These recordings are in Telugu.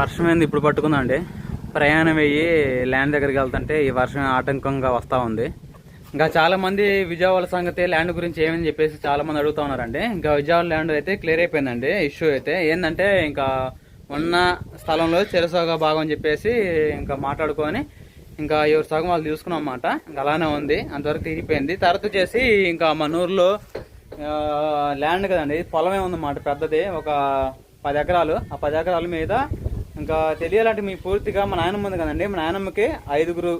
వర్షం ఏంది? ఇప్పుడు పట్టుకుందండి ప్రయాణం అయ్యి ల్యాండ్ దగ్గరికి వెళ్తుంటే ఈ వర్షం ఆటంకంగా వస్తూ ఉంది. ఇంకా చాలామంది విజయవాడ సంగతి ల్యాండ్ గురించి ఏమని చెప్పేసి చాలామంది అడుగుతూ ఉన్నారండి. ఇంకా విజయవాడ ల్యాండ్ అయితే క్లియర్ అయిపోయిందండి. ఇష్యూ అయితే ఏంటంటే ఇంకా ఉన్న స్థలంలో చెరసోగా భాగం అని చెప్పేసి ఇంకా మాట్లాడుకొని ఇంకా ఎవరు సగం వాళ్ళు చూసుకున్నాం అన్నమాట. ఇంకా అలానే ఉంది. అంతవరకు తీరిపోయింది. తర్వాత వచ్చేసి ఇంకా మన ఊర్లో ల్యాండ్ కదండి పొలమే ఉందన్నమాట పెద్దది. ఒక పది ఎకరాలు. ఆ పది ఎకరాల మీద ఇంకా తెలియాలంటే మీ పూర్తిగా మా నాయనమ్మ ఉంది కదండి. మా నాయనమ్మకి ఐదుగురు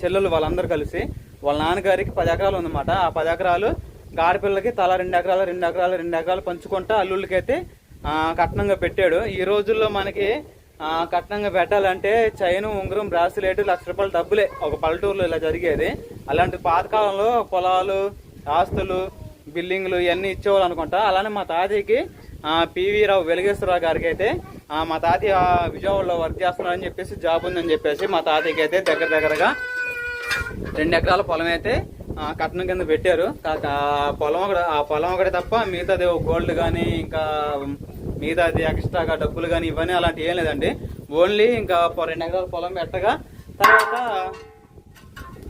చెల్లెలు వాళ్ళందరూ కలిసి వాళ్ళ నాన్నగారికి పది ఎకరాలు ఉందన్నమాట. ఆ పది ఎకరాలు ఇంకా ఆడపిల్లకి తల రెండు ఎకరాలు రెండు ఎకరాలు రెండు ఎకరాలు పంచుకుంటా అల్లుళ్ళకైతే కట్నంగా పెట్టాడు. ఈ రోజుల్లో మనకి కట్నంగా పెట్టాలంటే చైన్ ఉంగరం బ్రాస్లెట్ లక్ష రూపాయల డబ్బులే ఒక పల్లెటూరులో ఇలా జరిగేది. అలాంటి పాతకాలంలో పొలాలు ఆస్తులు బిల్డింగ్లు ఇవన్నీ ఇచ్చేవాళ్ళు అనుకుంటా. అలానే మా తాతయ్యకి పివి రావు వెలిగేశ్వరరావు గారికి అయితే మా తాతయ్య విజయవాడలో వర్క్ చేస్తున్నారని చెప్పేసి జాబ్ ఉందని చెప్పేసి మా తాతయ్యకి అయితే దగ్గర దగ్గరగా రెండు ఎకరాల పొలం అయితే కట్నం కింద పెట్టారు. పొలం ఒకటి ఆ పొలం ఒకటి తప్ప మిగతాది గోల్డ్ కానీ ఇంకా మిగతాది ఎక్స్ట్రాగా డబ్బులు కానీ ఇవన్నీ అలాంటి ఏం లేదండి. ఓన్లీ ఇంకా రెండు ఎకరాల పొలం పెట్టగా తర్వాత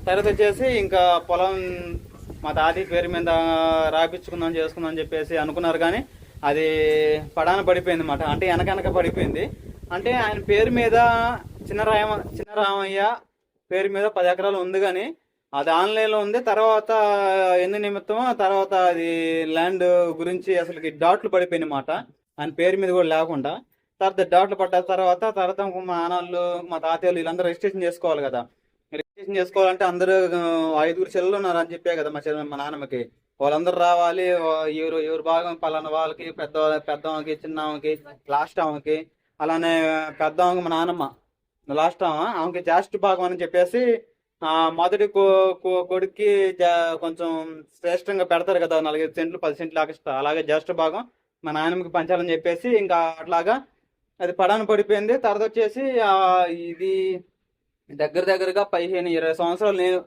తర్వాత వచ్చేసి ఇంకా పొలం మా తాతయ్య పేరు మీద రాపించుకుందాం చేసుకుందాం అని చెప్పేసి అనుకున్నారు కానీ అది పడాన పడిపోయింది అనమాట అంటే వెనకనక పడిపోయింది. అంటే ఆయన పేరు మీద చిన్న రామ చిన్న రామయ్య పేరు మీద పది ఎకరాలు ఉంది కానీ అది ఆన్లైన్లో ఉంది. తర్వాత ఎందు నిమిత్తం తర్వాత అది ల్యాండ్ గురించి అసలుకి డాట్లు పడిపోయింది మాట ఆయన పేరు మీద కూడా లేకుండా. తర్వాత డాట్లు పడ్డ తర్వాత తర్వాత మా నాన్నలు మా తాతయ్యలు వీళ్ళందరూ రిజిస్ట్రేషన్ చేసుకోవాలి కదా. రిజిస్ట్రేషన్ చేసుకోవాలంటే అందరూ ఐదుగురు చెల్లెలు ఉన్నారు అని చెప్పే కదా మా చెల్లె మా నాన్నమ్మకి. వాళ్ళందరూ రావాలి ఎవరు ఎవరు భాగం పలానా వాళ్ళకి పెద్ద పెద్దమ్మకి చిన్నమ్మకి లాస్ట్ ఆమెకి. అలానే పెద్ద ఆమెకి మా నాన్నమ్మ. లాస్ట్ ఆమె ఆమెకి జాస్ట్ భాగం అని చెప్పేసి మొదటి కో- కొడుక్కి కొంచెం శ్రేష్టంగా పెడతారు కదా నలభై సెంట్లు పది సెంట్లు ఆకిస్తా అలాగే జాస్ట్ భాగం మా నాయనమ్మకి పంచాలని చెప్పేసి ఇంకా అట్లాగా అది పడాను పడిపోయింది. తర్వాత వచ్చేసి ఇది దగ్గర దగ్గరగా పదిహేను ఇరవై సంవత్సరాలు నేను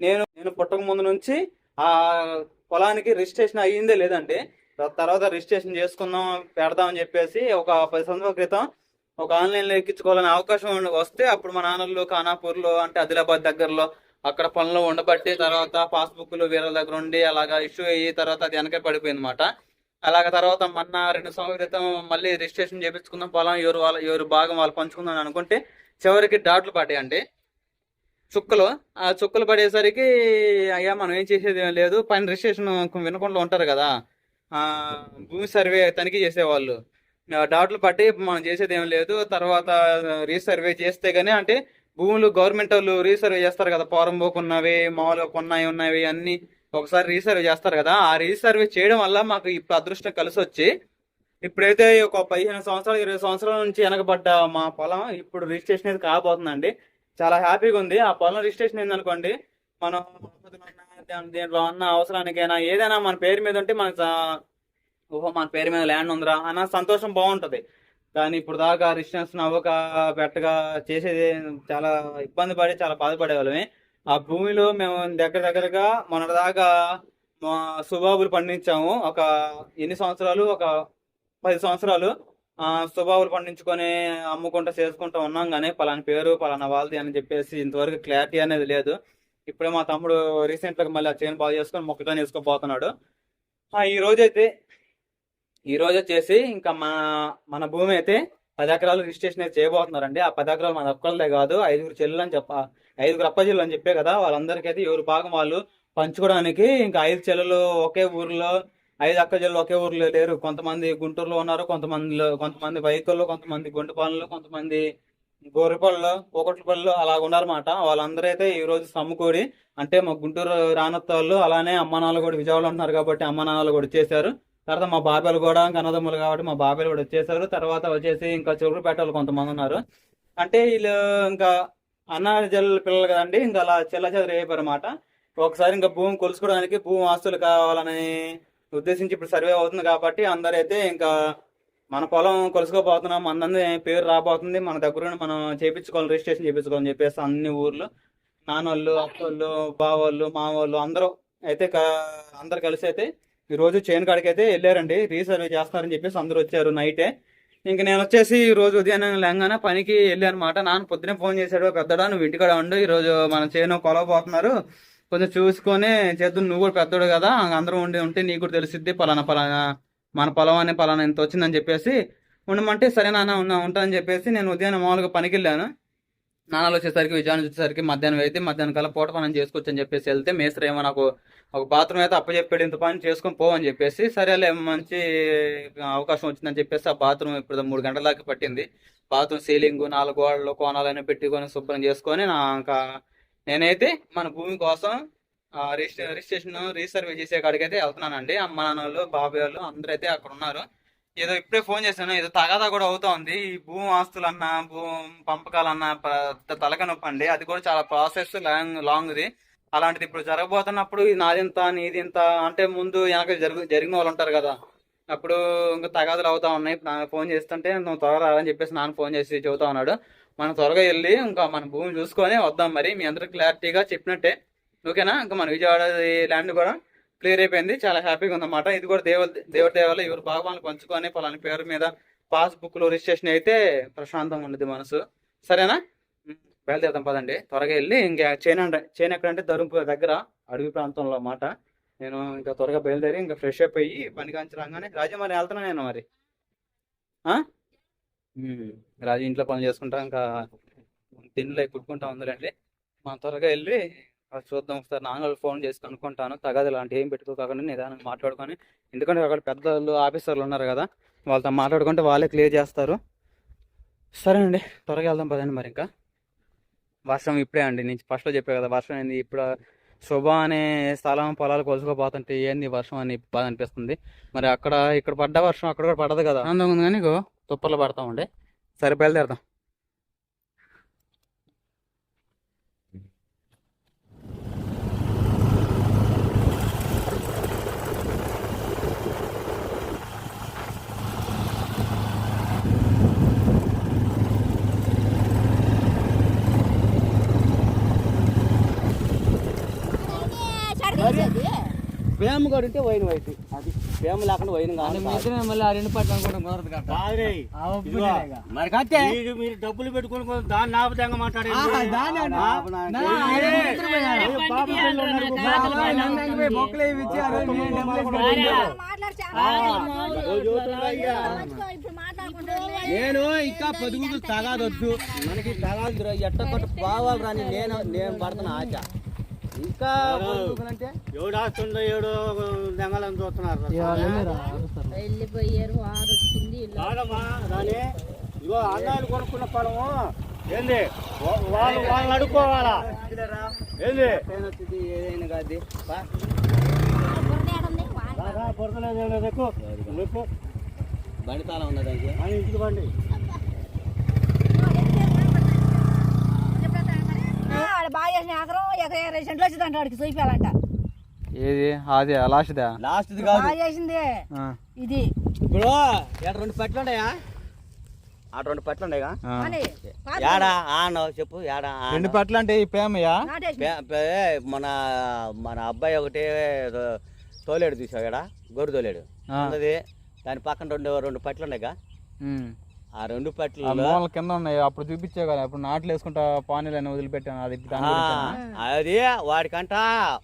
నేను నేను పుట్టక ముందు నుంచి ఆ పొలానికి రిజిస్ట్రేషన్ అయ్యిందే లేదండి తర్వాత రిజిస్ట్రేషన్ చేసుకుందాం పెడదామని చెప్పేసి ఒక పది సంవత్సరాల క్రితం ఒక ఆన్లైన్లో ఎక్కించుకోవాలనే అవకాశం వస్తే అప్పుడు మా నాన్నలు ఖానాపూర్లో అంటే ఆదిలాబాద్ దగ్గరలో అక్కడ పనులు ఉండబట్టి తర్వాత పాస్బుక్లు వేరే దగ్గర ఉండి అలాగా ఇష్యూ అయ్యి తర్వాత అది వెనక పడిపోయింది అనమాట అలాగ తర్వాత మొన్న రెండు సంవత్సరాల క్రితం మళ్ళీ రిజిస్ట్రేషన్ చేపించుకుందాం పొలం ఎవరు వాళ్ళ ఎవరు భాగం వాళ్ళు పంచుకుందాం అనుకుంటే చివరికి డాట్లు పడ్డాయండి. చుక్కలు. ఆ చుక్కలు పడేసరికి అయ్యా మనం ఏం చేసేది ఏం లేదు. పైన రిజిస్ట్రేషన్ వినకుండా ఉంటారు కదా. భూమి సర్వే తనిఖీ చేసేవాళ్ళు. ఆ డాట్లు పట్టి మనం చేసేది ఏం లేదు. తర్వాత రీసర్వే చేస్తే గానీ అంటే భూములు గవర్నమెంట్ వాళ్ళు రీసర్వే చేస్తారు కదా. పోరం పోకున్నవి మామూలుగా కొన్నాయి ఉన్నవి అన్ని ఒకసారి రీసర్వే చేస్తారు కదా. ఆ రీసర్వే చేయడం వల్ల మాకు ఇప్పుడు అదృష్టం కలిసి వచ్చి ఇప్పుడైతే ఒక పదిహేను సంవత్సరాలు ఇరవై సంవత్సరాల నుంచి వెనకబడ్డ మా పొలం ఇప్పుడు రిజిస్ట్రేషన్ అయితే కాబోతుందండి. చాలా హ్యాపీగా ఉంది. ఆ పొలం రిజిస్ట్రేషన్ ఏందనుకోండి మనం దీంట్లో ఉన్న అవసరానికైనా ఏదైనా మన పేరు మీద ఉంటే మనకు ఓహో మన పేరు మీద ల్యాండ్ ఉందిరా అన్న సంతోషం బాగుంటది. కానీ ఇప్పుడు దాకా రిజిస్ట్రేషన్ అవ్వక పెట్టగా చేసేది చాలా ఇబ్బంది పడి చాలా బాధపడేవాళ్ళమే. ఆ భూమిలో మేము దగ్గర దగ్గరగా మన దాకా మా సుబాబులు పండించాము. ఒక ఎన్ని సంవత్సరాలు? ఒక పది సంవత్సరాలు. స్వభావాలు సుబాబులు పండించుకొని అమ్ముకుంటూ చేసుకుంటూ ఉన్నాం కానీ పలానా పేరు పలానా వాళ్ళది అని చెప్పేసి ఇంతవరకు క్లారిటీ అనేది లేదు. ఇప్పుడే మా తమ్ముడు రీసెంట్గా మళ్ళీ ఆ చేను బాగు చేసుకొని మొక్కజొన్న వేసుకోబోతున్నాడు ఈ రోజు అయితే ఈ రోజు వచ్చేసి ఇంకా మన మన భూమి అయితే పది ఎకరాలు రిజిస్ట్రేషన్ అయితే చేయబోతున్నారండి. ఆ పది ఎకరాలు మన ఒక్కళ్ళదే కాదు ఐదుగురు చెల్లెలు అని చెప్ప ఐదుగురు అప్పచెల్లు అని చెప్పే కదా వాళ్ళందరికీ అయితే ఎవరు భాగం వాళ్ళు పంచుకోవడానికి ఇంకా ఐదు చెల్లెలు ఒకే ఊర్లో ఐదు అక్క చెల్లెలు ఒకే ఊర్లో లేరు. కొంతమంది గుంటూరులో ఉన్నారు కొంతమంది కొంతమంది బైకుల్లో కొంతమంది గుంటపాలలో కొంతమంది గోరిపల్లిలో పళ్ళు అలా ఉన్నారన్నమాట. వాళ్ళందరూ అయితే ఈ రోజు సమ్ముకూడి అంటే మా గుంటూరు రానత్తాళ్ళు అలానే అమ్మ నాన్నలు కూడా విజయవాడలో ఉన్నారు కాబట్టి అమ్మ నాన్నలు కూడా వచ్చేసారు. తర్వాత మా బాబాయ్లు కూడా కన్నదమ్ములు కాబట్టి మా బాబాయ్లు కూడా వచ్చేసారు. తర్వాత వచ్చేసి ఇంకా చెరుకుపేట వాళ్ళు కొంతమంది ఉన్నారు. అంటే వీళ్ళు ఇంకా అన్న జల్లు పిల్లలు కదండి ఇంకా అలా చెల్ల చెదరు అయిపోయారు ఒకసారి ఇంకా భూమి కొలుసుకోవడానికి భూమి ఆస్తులు కావాలని ఉద్దేశించి ఇప్పుడు సర్వే అవుతుంది కాబట్టి అందరైతే ఇంకా మన పొలం కొలుసుకోబోతున్నాం మనందరి పేరు రాబోతుంది. మన దగ్గర మనం చేయించుకోవాలి రిజిస్ట్రేషన్ చేయించుకోవాలని చెప్పేసి అన్ని ఊర్లు నాన్నోళ్ళు అత్తోళ్ళు బావోళ్ళు మావోళ్ళు అందరూ అయితే అందరు కలిసి అయితే ఈ రోజు చేను కాడికి అయితే వెళ్ళారండి. రీసర్వే చేస్తారని చెప్పేసి అందరూ వచ్చారు నైటే. ఇంక నేను వచ్చేసి ఈ రోజు ఉదయం లేగానే పనికి వెళ్ళానమాట. నాన్న పొద్దునే ఫోన్ చేశాడు పెద్దడా నువ్వు ఇంటికాడ ఉండు. ఈరోజు మన చేను కొలవబోతున్నారు. కొంచెం చూసుకొని చేద్దాం నువ్వు కూడా పెద్దోడు కదా అందరూ ఉండి ఉంటే నీకు కూడా తెలిసిద్ది. పలానా పలానా మన పొలం అనే పలానా ఇంత వచ్చిందని చెప్పేసి ఉండమంటే సరే నాన్న ఉన్నా ఉంటానని చెప్పేసి నేను ఉదయం మామూలుగా పనికి వెళ్ళాను నాన్నలు వచ్చేసరికి విజయాన్ని వచ్చేసరికి మధ్యాహ్నం అయితే మధ్యాహ్నం కల్లా పూట పనం చేసుకోవచ్చు అని చెప్పేసి వెళ్తే మేస్త్రి ఏమో నాకు ఒక బాత్రూమ్ అయితే అప్పచెప్పాడు. ఇంత పని చేసుకొని పోవని చెప్పేసి సరేలే మంచి అవకాశం వచ్చిందని చెప్పేసి ఆ బాత్రూమ్ ఇప్పుడు మూడు గంటల దాకా పట్టింది. బాత్రూమ్ సీలింగ్ నాలుగు గోడలు కోణాలన్నీ పెట్టుకొని శుభ్రం చేసుకొని నా ఇంకా నేనైతే మన భూమి కోసం రిజిస్ట్రే రిజిస్ట్రేషన్ రీసర్వే చేసే కాడికైతే వెళ్తున్నానండి. అమ్మ నాన్న వాళ్ళు బాబాయ్ వాళ్ళు అందరూ అయితే అక్కడ ఉన్నారు ఏదో ఇప్పుడే ఫోన్ చేశాను. ఏదో తగాదా కూడా అవుతా ఉంది ఈ భూమి ఆస్తులన్నా భూమి పంపకాలన్నా తలక నొప్పండి అది కూడా చాలా ప్రాసెస్ లాంగ్ లాంగ్ది. అలాంటిది ఇప్పుడు జరగబోతున్నప్పుడు ఇది నాదింత నీదింత అంటే ముందు వెనక జరుగు జరిగిన వాళ్ళు ఉంటారు కదా. అప్పుడు ఇంకా తగాదులు అవుతా ఉన్నాయి. నాకు ఫోన్ చేస్తుంటే నువ్వు త్వరగా రాదని చెప్పేసి నాన్న ఫోన్ చేసి చెబుతా ఉన్నాడు. మనం త్వరగా వెళ్ళి ఇంకా మన భూమి చూసుకొని వద్దాం మరి. మీ అందరికి క్లారిటీగా చెప్పినట్టే. ఓకేనా? ఇంకా మన విజయవాడ ల్యాండ్ కూడా క్లియర్ అయిపోయింది. చాలా హ్యాపీగా ఉందన్నమాట. ఇది కూడా దేవ దేవుడి దేవాల ఎవరు భాగవాన్ని పంచుకొని పలాని పేరు మీద పాస్బుక్లో రిజిస్ట్రేషన్ అయితే ప్రశాంతంగా ఉండదు మనసు. సరేనా? బయలుదేరుతాం బయలుదేరుదాం పదండి. త్వరగా వెళ్ళి ఇంకా చైనా చైన్ ఎక్కడంటే ధరుంపు దగ్గర అడవి ప్రాంతంలో అన్నమాట. నేను ఇంకా త్వరగా బయలుదేరి ఇంకా ఫ్రెష్ అప్ అయ్యి పని కాంచి రాగానే రాజు మరి వెళ్తున్నా నేను మరి. ఆ? రాజు ఇంట్లో పని చేసుకుంటా ఇంకా తిండిలో కుట్టుకుంటా ఉందిలేండి. మనం త్వరగా వెళ్ళి అది చూద్దాం ఒకసారి. నాన్నలు ఫోన్ చేసి కనుక్కుంటాను. తగదు ఇలాంటి ఏం పెట్టుకోకుండా నిదానికి మాట్లాడుకొని. ఎందుకంటే అక్కడ పెద్దలు ఆఫీసర్లు ఉన్నారు కదా వాళ్ళతో మాట్లాడుకుంటే వాళ్ళే క్లియర్ చేస్తారు. సరేనండి త్వరగా వెళ్దాం పదండి మరి ఇంకా. వర్షం ఇప్పుడే అండి నేను ఫస్ట్లో చెప్పే కదా వర్షం ఏంది? ఇప్పుడు శుభ అనే స్థలం పొలాలు కొలుసుకోపోతుంటే ఏంది వర్షం అని బాధ అనిపిస్తుంది. మరి అక్కడ ఇక్కడ పడ్డ వర్షం అక్కడ కూడా పడదు కదా. ఆనందంగా ఉంది కానీ తుప్పలు పడతా ఉండే సరే బయలుదేరదాం. కూడా ఉంటే వైన్ వైట్ అది ప్రేమ లేకుండా మరి మీరు డబ్బులు పెట్టుకొని దాన్ని నాపదంగా నేను ఇంకా పదుగులు తగాదొద్దు. మనకి తగాదు ఎట్ట కొట్టు పోవాలి రాని నేను నేను పడుతున్న ఆశ. ఇంకా ఏడు దెంగలని చూస్తున్నారు. వెళ్ళిపోయారు ఇగో అన్నాలు కొనుక్కున్న పొలము ఏంది? వాళ్ళు వాళ్ళని అడుక్కోవాలా? ఏంది? ఏదైనా కాదు. బా. బాగా పొరదలేదు ఏం లేదు ఎక్కువ ఎక్కువ బండి తాళం ఉన్నది దానికి అని ఇంటికి బండి. చేసిన ఎకరం ఎకరం ఇరవై సెంట్లు వచ్చింది అంట వాడికి చూపించాలంట ఏది? అది లాస్ట్దా లాస్ట్ది కాదు. బాగా చేసింది. ఇది. ఇప్పుడు ఎక్కడ రెండు పట్లు ఉన్నాయా? అటు రెండు పట్లు ఉన్నాయిగా? అని. యాడా ఆన చెప్పు యాడా ఆన. రెండు పట్ల అంటే ఈ ప్రేమయ్యా నాటేసి పే- పే- మన మన అబ్బాయి ఒకటి తోలేడు తీసావు ఇక్కడ గొర్రె తోలేడు. ఆ. ఉన్నది. దాని పక్కన రెండు రెండు పట్లు ఉన్నాయిగా? ఉమ్. ఆ రెండు పట్లు మూల కింద ఉన్నాయి. అప్పుడు చూపించే కదా అప్పుడు నాట్లు వేసుకుంటా పానీలు అని వదిలిపెట్టాను అది? అది వాడికంట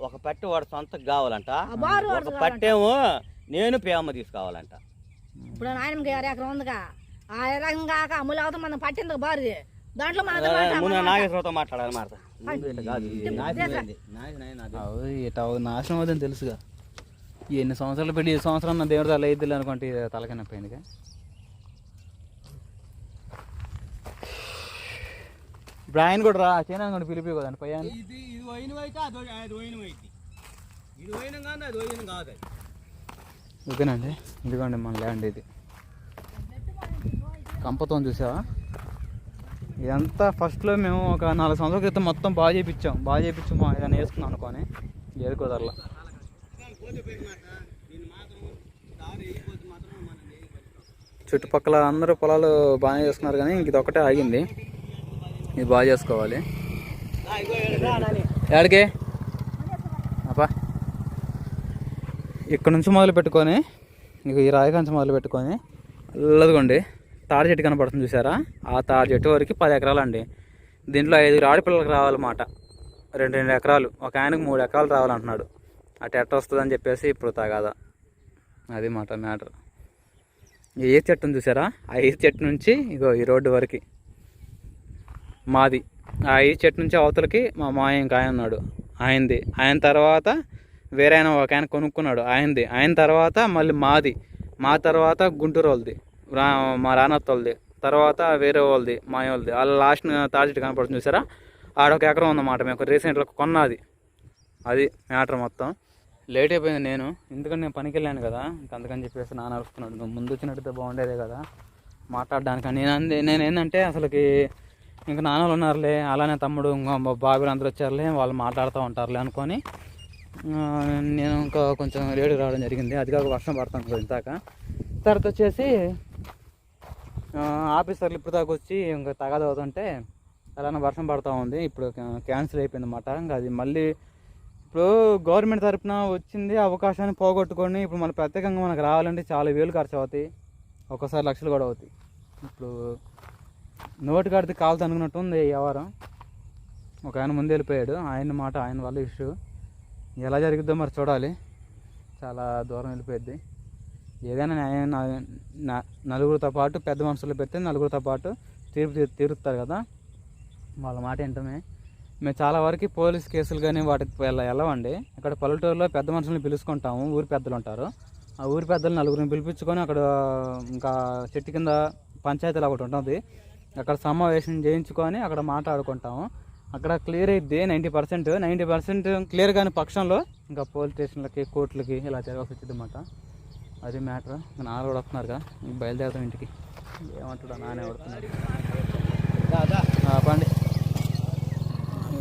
ఒక పట్టు వాడు సొంతకు కావాలంట. ఒక పట్టేమో నేను ప్రేమ తీసుకోవాలంట. ఇప్పుడు నాయనకి అర ఎకరం ఉందిగా. ఆ రకం కాక అమ్ములు అవుతాం మనం పట్టింది బారుది? దాంట్లో నాగేశ్వరతో మాట్లాడాలి మాట. నాశనం అయింది. నాశనం అయింది నాది. అవు ఇట అవు నాశనం అవుతుందని తెలుసుగా. ఎన్ని సంవత్సరాలు పెట్టి ఈ సంవత్సరం నా దేవుడి తల అయిద్దిలే అనుకుంటే ఇది తలకనపోయిందిగా ఇప్పుడు ఆయన కూడా రా చైనా కూడా పిలిపి కదండి ఇది ఇది అది అది ఇది అది కాదు అది. ఓకేనండి ఇదిగోండి మన ల్యాండ్ ఇది. కంపతో చూసావా? ఇదంతా ఫస్ట్లో మేము ఒక నాలుగు సంవత్సరాల క్రితం మొత్తం బాగా చేయించాం బాగా చేయించాం మా ఏదైనా వేసుకున్నాం అనుకోని. ఏది కుదరలా. చుట్టుపక్కల అందరూ పొలాలు బాగానే చేస్తున్నారు కానీ ఇంక ఇది ఒకటే ఆగింది. ఇది బాగా చేసుకోవాలి. ఎక్కడికి అబ్బా. ఇక్కడ నుంచి మొదలు పెట్టుకొని ఇక ఈ రాయి కంచి మొదలు పెట్టుకొని అల్లదిగోండి తాడి చెట్టు కనపడుతుంది చూసారా? ఆ తాడి చెట్టు వరకు పది ఎకరాలు అండి దీంట్లో ఐదుగురు ఆడపిల్లలకు రావాలన్నమాట. రెండు రెండు ఎకరాలు. ఒక ఆయనకు మూడు ఎకరాలు రావాలంటున్నాడు. అటు ఎట్ట వస్తుందని చెప్పేసి ఇప్పుడు తగాదా. అది మాట మ్యాటర్. ఈ ఏ చెట్టును చూసారా? ఆ ఏ చెట్టు నుంచి ఇగో ఈ రోడ్డు వరకు. మాది. ఆ ఈ చెట్టు నుంచి అవతలకి మా మాయ ఇంకా ఆయన ఉన్నాడు. ఆయనది. ఆయన తర్వాత వేరే ఆయన ఒక ఆయన కొనుక్కున్నాడు. ఆయనది. ఆయన తర్వాత మళ్ళీ మాది. మా తర్వాత గుంటూరు వాళ్ళది రా మా రానత్త వాళ్ళది తర్వాత వేరే వాళ్ళది మా వాళ్ళది. వాళ్ళ లాస్ట్ తాజెట్ కనపడుతుంది చూసారా? ఆడొక ఎకరం ఉందన్నమాట. మేము రీసెంట్లో కొన్నది. అది మ్యాటర్ మొత్తం. లేట్ అయిపోయింది నేను. ఎందుకంటే నేను పనికి వెళ్ళాను కదా అందుకని చెప్పేసి నాన్న అరుస్తున్నాడు. నువ్వు ముందు వచ్చినట్టయితే బాగుండేదే కదా. మాట్లాడడానికి నేను అంది నేను ఏంటంటే అసలుకి ఇంకా నాన్నలు ఉన్నారులే అలానే తమ్ముడు ఇంకా మా బాబులు అందరూ వచ్చారులే వాళ్ళు మాట్లాడుతూ ఉంటారులే అనుకొని నేను ఇంకా కొంచెం లేటుగా రావడం జరిగింది. అది కాక వర్షం పడుతుంది కొంచెం ఇంతాక తర్వాత వచ్చేసి ఆఫీసర్లు ఇప్పుడు దాకా వచ్చి ఇంకా తగాద అవుతుంటే అలానే వర్షం పడుతూ ఉంది. ఇప్పుడు క్యాన్సిల్ అయిపోయింది అన్నమాట ఇంకా అది మళ్ళీ ఇప్పుడు గవర్నమెంట్ తరపున వచ్చింది అవకాశాన్ని పోగొట్టుకొని ఇప్పుడు మన ప్రత్యేకంగా మనకు రావాలంటే చాలా వేలు ఖర్చు అవుతాయి. ఒక్కోసారి లక్షలు కూడా అవుతాయి. ఇప్పుడు నోటి కడితే కాలుతో అనుకున్నట్టు ఉంది వ్యవహారం. ఒక ఆయన ముందు వెళ్ళిపోయాడు. ఆయన మాట ఆయన వల్ల ఇష్యూ. ఎలా జరుగుద్దో మరి చూడాలి. చాలా దూరం వెళ్ళిపోయింది ఏదైనా న్యాయం నలుగురితో పాటు పెద్ద మనుషులు పెడితే నలుగురితో పాటు తీర్పు తీ- తీరుస్తారు కదా. వాళ్ళ మాట ఏంటమే మేము చాలా వరకు పోలీస్ కేసులు కానీ వాటికి వెళ్ళ వెళ్ళవండి. ఇక్కడ పల్లెటూరులో పెద్ద మనుషులను పిలుచుకుంటాము. ఊరి పెద్దలు ఉంటారు. ఆ ఊరి పెద్దలు నలుగురిని పిలిపించుకొని అక్కడ ఇంకా చెట్టు కింద పంచాయతీలు ఒకటి ఉంటుంది. అక్కడ సమావేశం చేయించుకొని అక్కడ మాట్లాడుకుంటాము. అక్కడ క్లియర్ అయింది ninety percent ninety percent clear కాని పక్షంలో ఇంకా పోలీస్ స్టేషన్లకి కోర్టులకి ఇలా జరగాల్సి వచ్చింది అన్నమాట అది మ్యాటర్ నాన్న కూడా వస్తున్నారుగా. బయలుదేరుతాం ఇంటికి. ఏమంటాడు నానే పడుతున్నాడు పండి.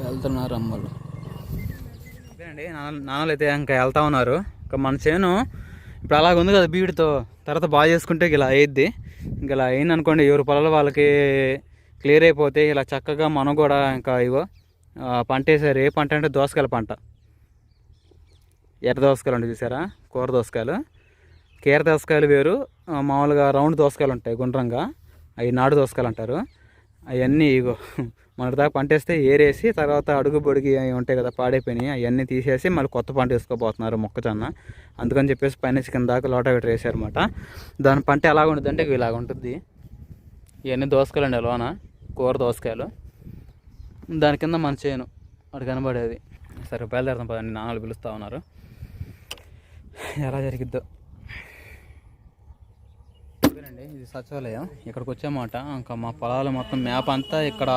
వెళ్తున్నారు అమ్మలు. అదేనండి నాన్న నాన్నలు అయితే ఇంకా వెళ్తా ఉన్నారు. ఇంకా మన చేను ఇప్పుడు అలాగ ఉంది కదా బీడుతో. తర్వాత బాగా చేసుకుంటే ఇలా అయ్యిద్ది ఇంకా ఇలా అయింది అనుకోండి ఎవరి పొలాలు వాళ్ళకి క్లియర్ అయిపోతే ఇలా చక్కగా మనం కూడా ఇంకా ఇవో పంట వేసారు. ఏ పంట అంటే దోసకాయల పంట. ఎర్ర దోసకాయలు ఉంటాయి చూసారా? కూర దోసకాయలు. కీర దోసకాయలు వేరు. మామూలుగా రౌండ్ దోసకాయలు ఉంటాయి గుండ్రంగా. అవి నాడు దోసకాయలు అంటారు. అవన్నీ ఇగో మన దాకా పంట వేస్తే ఏరేసి తర్వాత అడుగు బొడిగి అవి ఉంటాయి కదా పాడైపోయినాయి. అవన్నీ తీసేసి మళ్ళీ కొత్త పంట వేసుకోబోతున్నారు మొక్కజొన్న. అందుకని చెప్పేసి పైన చికెన్ దాకా లోటా పెట్టి వేసారన్నమాట. దాని పంట ఎలాగ ఉంటుంది అంటే ఇలాగ ఉంటుంది. ఇవన్నీ దోసకాయలు అండి లోన కూర దోసకాయలు. దాని కింద మన చేయను అక్కడ కనబడేది. సరే బయలుదేరుతాం పదండి. నాన్నలు పిలుస్తూ ఉన్నారు. ఎలా జరిగిద్దో. ఇది సచివాలయం. ఇక్కడికి వచ్చామాట ఇంకా మా పొలాలు మొత్తం మ్యాప్ అంతా ఇక్కడ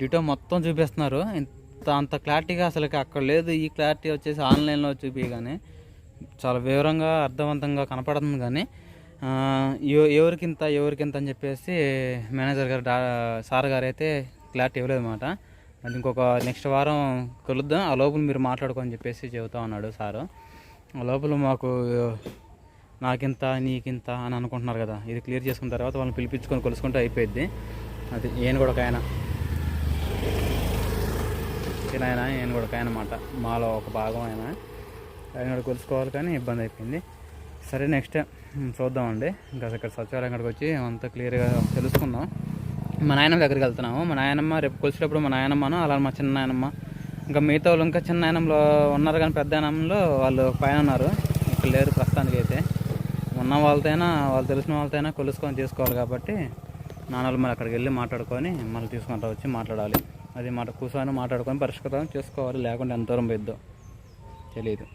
డిటో మొత్తం చూపిస్తున్నారు. ఇంత అంత క్లారిటీగా అసలు అక్కడ లేదు. ఈ క్లారిటీ వచ్చేసి ఆన్లైన్లో చూపించగానే చాలా వివరంగా అర్థవంతంగా కనపడుతుంది కానీ ఎవరికింత ఎవరికింత అని చెప్పేసి మేనేజర్ గారు సార్ గారు అయితే క్లారిటీ ఇవ్వలేదు అనమాట అది ఇంకొక నెక్స్ట్ వారం కలుద్దాం. ఆ లోపల మీరు మాట్లాడుకోని చెప్పేసి చెబుతా ఉన్నాడు సారు. ఆ లోపల మాకు నాకింత నీకింత అని అనుకుంటున్నారు కదా. ఇది క్లియర్ చేసుకున్న తర్వాత వాళ్ళని పిలిపించుకొని కొలుసుకుంటే అయిపోయింది అది ఈయన కూడా ఒక ఆయన. ఈయన ఆయన ఈయన కూడా అనమాట మాలో ఒక భాగం ఆయన. ఆయన కూడా కొలుసుకోవాలి కానీ ఇబ్బంది అయిపోయింది. సరే నెక్స్ట్ చూద్దామండి. ఇంకా ఇక్కడ సచివాలయం అక్కడికి వచ్చి అంతా క్లియర్గా తెలుసుకుందాం. మా నాయనమ్మ దగ్గరికి వెళ్తున్నాము. మా నాయనమ్మ రేపు కొలిసేటప్పుడు మా నాయనమ్మను అలా మా చిన్న నాయనమ్మ. ఇంకా మిగతా వాళ్ళు ఇంకా చిన్న నాయనంలో ఉన్నారు కానీ పెద్ద నాయనంలో వాళ్ళు పైన ఉన్నారు. ఇక్కడ లేరు ప్రస్తుతానికి అయితే. ఉన్న వాళ్ళతోనైనా వాళ్ళు తెలిసిన వాళ్ళతోనైనా కొలుసుకొని చేసుకోవాలి కాబట్టి నాన్న వాళ్ళు మళ్ళీ అక్కడికి వెళ్ళి మాట్లాడుకొని మళ్ళీ తీసుకుంటా వచ్చి మాట్లాడాలి. అది మాట కూర్చొని మాట్లాడుకొని పరిష్కారం చేసుకోవాలి లేకుండా ఎంత దూరం పోయిద్దో తెలియదు